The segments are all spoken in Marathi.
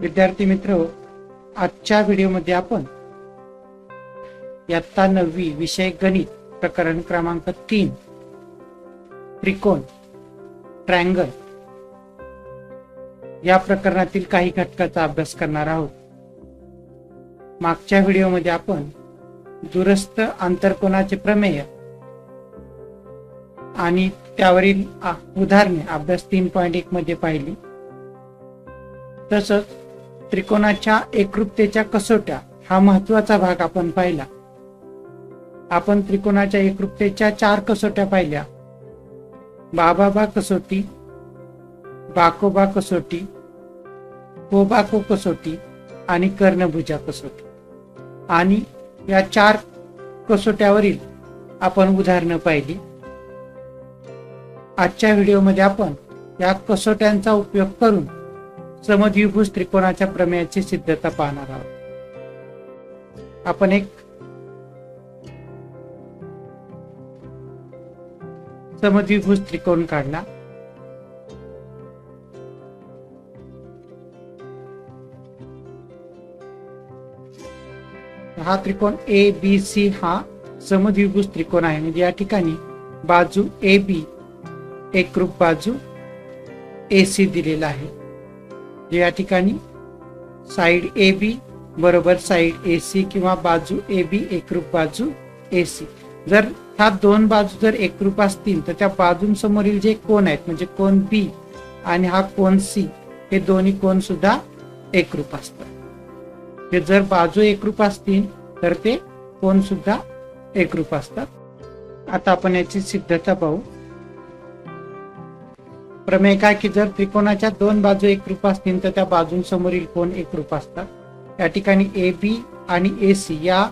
विद्यार्थी मित्र आजच्या व्हिडिओमध्ये आपण इयत्ता नववी विषय गणित प्रकरण क्रमांक तीन त्रिकोण ट्रँगल या प्रकरणातील काही घटकाचा अभ्यास करणार आहोत. मागच्या व्हिडिओमध्ये आपण दुरस्थ आंतरकोणाचे प्रमेय आणि त्यावरील उदाहरणे अभ्यास तीन पॉईंट एक मध्ये पाहिली. तसंच त्रिकोणाच्या एकरूपतेच्या कसोट्या हा महत्त्वाचा भाग आपण पाहिला. आपण त्रिकोणाच्या एकरूपतेच्या चार कसोट्या पाहिल्या. बाबाबा कसोटी बाकोबा कसोटी कोबाको कसोटी आणि कर्णभुजा कसोटी. आणि या चार कसोट्यावरील आपण उदाहरणं पाहिली. आजच्या व्हिडिओमध्ये आपण या कसोट्यांचा उपयोग करून समद्विभुज त्रिकोणाच्या प्रमेयाची सिद्धता पाहणार आहोत. आपण एक समद्विभुज त्रिकोण काढला. हा त्रिकोण ए बी सी हा समद्विभुज त्रिकोण आहे. म्हणजे या ठिकाणी बाजू ए बी एकरूप बाजू ए सी दिलेला आहे. या ठिकाणी साइड ए बी बरोबर साइड ए सी किंवा बाजू ए बी एकरूप बाजू ए सी. जर ह्या दोन बाजू जर एकरूप असतील तर त्या बाजूंसमोरील जे कोण आहेत म्हणजे कोण बी आणि हा कोण सी हे दोन्ही कोण सुद्धा एकरूप असतात. ते जर बाजू एकरूप असतील तर ते कोण सुद्धा एकरूप असतात. आता आपण याची सिद्धता पाहू. प्रमेय काय की जर त्रिकोणाच्या दोन बाजू एकरूप असतील तर त्या बाजूंसमोरील कोण एकरूप असतात. या ठिकाणी ए बी आणि ए सी या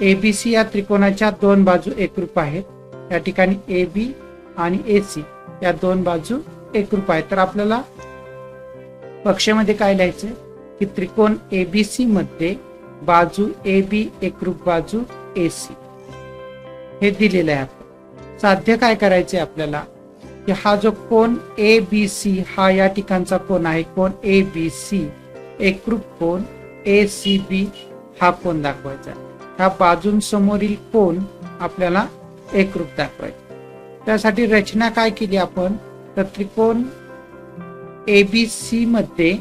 ए बी सी या त्रिकोणाच्या दोन बाजू एकरूप आहेत. या ठिकाणी ए बी आणि ए सी या दोन बाजू एकरूप आहेत. तर आपल्याला पक्षामध्ये काय लिहायचं की त्रिकोण ए बी सी मध्ये बाजू ए बी एकरूप बाजू ए सी हे दिलेलं आहे. आपण साध्य काय करायचे आपल्याला? की हा जो कोण ए बी सी हा या ठिकाणचा कोण आहे? कोण ए बी सी एकरूप कोण? ए सी बी हा कोण दाखवायचा? ह्या बाजूंसमोरील कोण आपल्याला एकरूप दाखवायचा? त्यासाठी रचना काय केली आपण? तर त्रिकोण ए बी सी मध्ये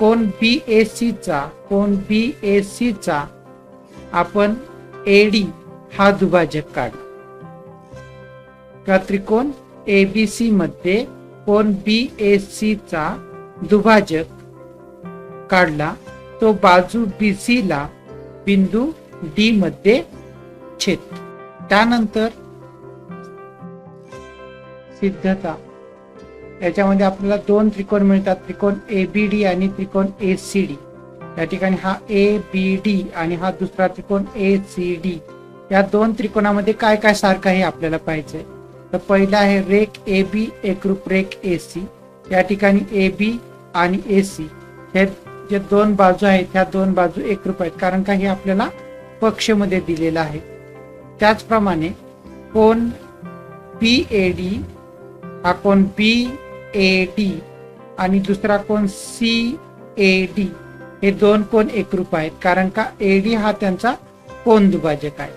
कोण बी ए सीचा कोण बी ए सीचा आपण आपण एडी हा दुभाजक काढला त्रिकोण ए बी सी मध्ये कोण बी ए सी चा दुभाजक काढला तो बाजू बी सी ला बिंदू डी मध्ये छेद. त्यानंतर सिद्धता याच्यामध्ये आपल्याला दोन त्रिकोण मिळतात त्रिकोण ए बी डी आणि त्रिकोण ए सी डी या ठिकाणी हा ए बी डी आणि हा दुसरा त्रिकोण ए सी डी या दोन त्रिकोणामध्ये काय काय सारखं हे आपल्याला पाहिजे तर पहिला आहे रेक ए बी एकरूप रेक ए सी. या ठिकाणी ए बी आणि ए सी हे जे दोन बाजू आहेत ह्या दोन बाजू एकरूप आहेत. कारण का हे आपल्याला पक्षमध्ये दिलेलं आहे. त्याचप्रमाणे कोण पी ए डी हा कोण बी ए डी आणि दुसरा कोण सी ए डी हे दोन कोण एकरूप आहेत. कारण का ए डी हा त्यांचा कोण दुभाजक आहे.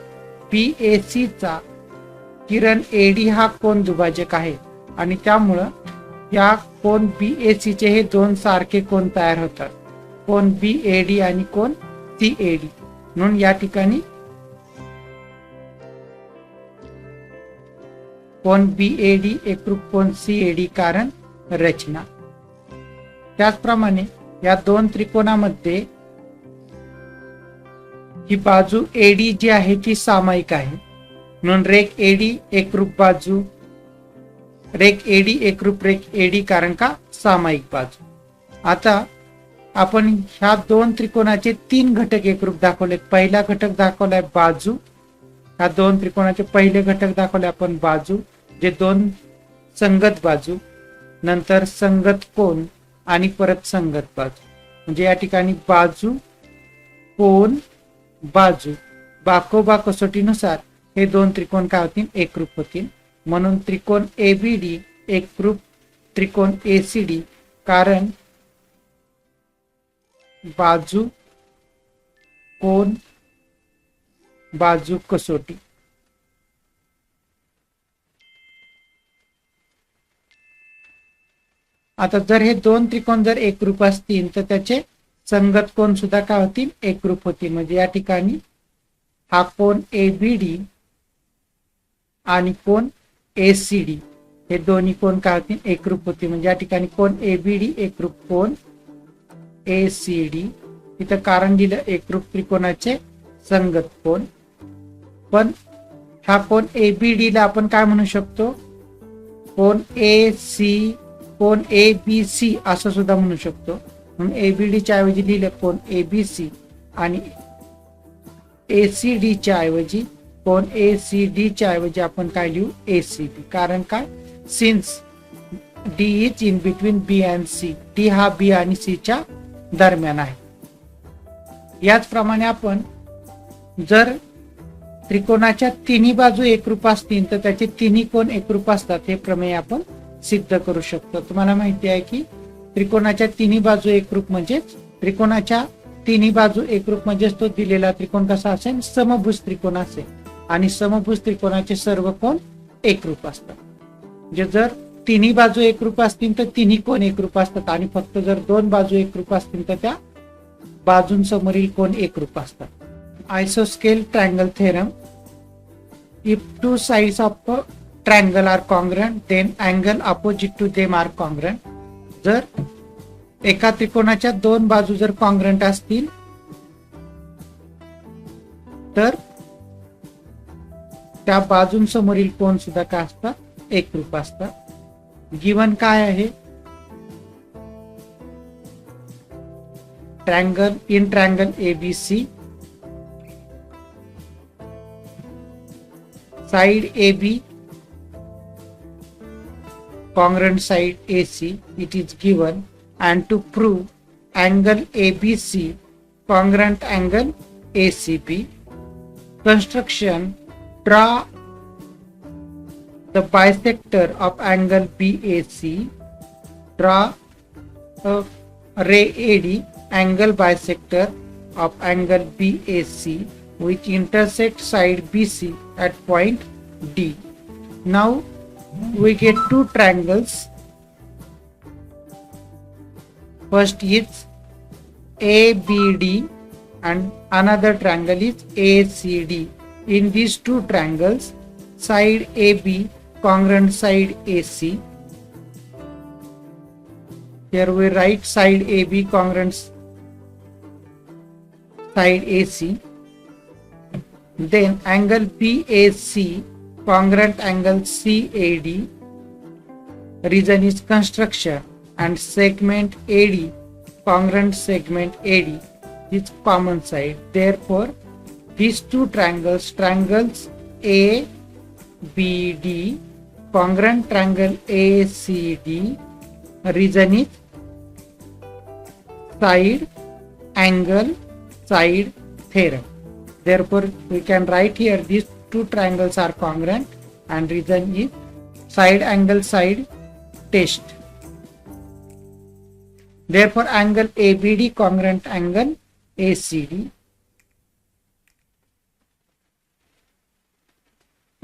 पी ए सीचा किरण एडी हा कोण दुभाजक आहे? आणि त्यामुळं या कोण बी ए सी चे हे दोन सारखे कोण तयार होतात? कोण बी ए डी आणि कोण सी ए डी म्हणून या ठिकाणी कोण बी ए डी एकरूप कोण सी ए डी कारण रचना. त्याचप्रमाणे या दोन त्रिकोणामध्ये ही बाजू एडी जी आहे ती सामायिक आहे. म्हणून रेक एडी एकरूप बाजू रेक एडी एकरूप रेक एडी कारण का? सामायिक बाजू. आता आपण ह्या दोन त्रिकोणाचे तीन घटक एकरूप दाखवले. पहिला घटक दाखवलाय बाजू. ह्या दोन त्रिकोणाचे पहिले घटक दाखवले आपण बाजू जे दोन संगत बाजू नंतर संगत कोण आणि परत संगत बाजू. म्हणजे या ठिकाणी बाजू कोण बाजू. बाकोबा कसोटीनुसार हे दोन त्रिकोण काय होतील? एकरूप होतील. म्हणून त्रिकोण ए बी डी एकरूप त्रिकोण ए सी डी कारण बाजू कोण बाजू कसोटी. आता जर हे दोन त्रिकोण जर एकरूप असतील तर त्याचे संगत कोण सुद्धा काय होतील? एकरूप होतील. म्हणजे या ठिकाणी हा कोण ए बी डी आणि कोण? ए सी डी हे दोन्ही कोण काय होतील एकरूप होतील. म्हणजे या ठिकाणी कोण? ए बी डी एकरूप कोण? ए सी डी इथं कारण दिलं एकरूप त्रिकोणाचे संगत कोण? पण हा कोण? ए बी डी ला आपण काय म्हणू शकतो? कोण ए सी कोण ए बी सी असं सुद्धा म्हणू शकतो. म्हणून ए बी डीच्या ऐवजी लिहिलं कोण? ए बी सी आणि ए सी डीच्या ऐवजी कोण ए सी डी च्या ऐवजी आपण काय लिहू? ए सी बी कारण काय? Since D is in between B and C D हा बी आणि सी च्या दरम्यान आहे. याचप्रमाणे आपण जर त्रिकोणाच्या तिन्ही बाजू एकरूप असतील तर त्याचे तिन्ही कोण एकरूप असतात हे प्रमेय आपण सिद्ध करू शकतो. तुम्हाला माहिती आहे की त्रिकोणाच्या तिन्ही बाजू एकरूप म्हणजेच त्रिकोणाच्या तिन्ही बाजू एकरूप म्हणजेच तो दिलेला त्रिकोण कसा असेल? समभुज त्रिकोण असेल. आणि समभुज त्रिकोणाचे सर्व कोण एकरूप असतात. म्हणजे जर तिन्ही बाजू एकरूप असतील तर तिन्ही कोण एकरूप असतात? आणि फक्त जर दोन बाजू एकरूप असतील तर त्या बाजूंसमोरील कोण एकरूप असतात? आयसोस्केल triangle theorem if two sides of triangle are are then angle opposite to them are are जर एका त्रिकोणाच्या दोन बाजू जर कॉंग्रंट असतील त्या बाजून समोरील कोण सुद्धा काय असतात? एक रूप असतात. गिवन काय आहे? Triangle in triangle ABC side A B. Congruent side A C. It is given and to prove angle A B C congruent angle A C B construction draw the bisector of angle BAC draw a ray AD angle bisector of angle BAC which intersect side BC at point D now we get two triangles. First is ABD and another triangle is ACD. In these two triangles, side AB congruent side AC. Here we write side AB congruent side AC. Then angle BAC congruent angle CAD. Reason is construction and segment AD, congruent segment AD is common side. Therefore, these two triangles, triangles ABD, congruent triangle ACD, reason is side angle side theorem. Therefore, we can write here these two triangles are congruent and reason is side angle side test. Therefore, angle ABD congruent angle ACD.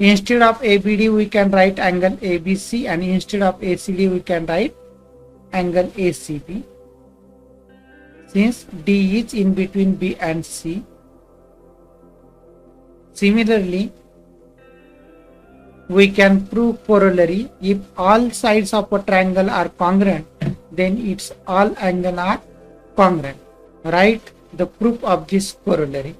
Instead of ABD, we can write angle ABC and instead of ACD, we can write angle ACB. Since D is in between B and C. Similarly, we can prove corollary if all sides of a triangle are congruent then its all angle are congruent write the proof of this corollary